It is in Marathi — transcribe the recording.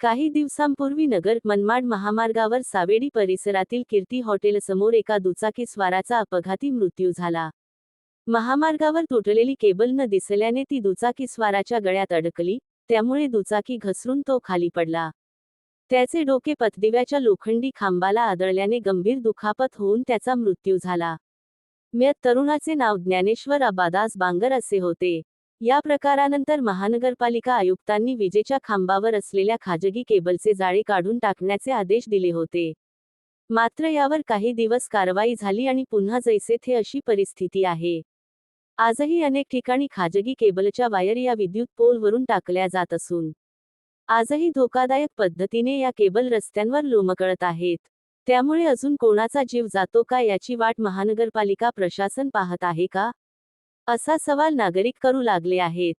काही दिवसांपूर्वी नगर मनमाड महामार्गावर सावेडी परिसरातील कीर्ती हॉटेलसमोर एका दुचाकी स्वाराचा अपघाती मृत्यू झाला. महामार्गावर तुटलेली केबल न दिसल्याने ती दुचाकी स्वाराच्या गळ्यात अडकली त्यामुळे दुचाकी घसरून तो खाली पडला. त्याचे डोके पथदिव्याच्या लोखंडी खांबाला आदळल्याने गंभीर दुखापत होऊन त्याचा मृत्यू झाला. म्या तरुणाचे नाव ज्ञानेश्वर अबादास बांगर असे होते. या प्रकारानंतर महानगरपालिका आयुक्तांनी विजेच्या खांबावर असलेल्या खाजगी केबलचे जाळे काढून टाकण्याचे आदेश दिले होते. मात्र यावर काही दिवस कारवाई झाली आणि पुन्हा जैसे थे अशी परिस्थिती आहे. आजही अनेक ठिकाणी खाजगी केबलच्या वायर या विद्युत पोलवरून टाकल्या जात असून आजही धोकादायक पद्धतीने या केबल रस्त्यांवर लोमकळत आहेत. त्यामुळे अजून कोणाचा जीव जातो का याची वाट महानगरपालिका प्रशासन पाहत आहे का? असा सवाल नागरिक करू लागले आहेत.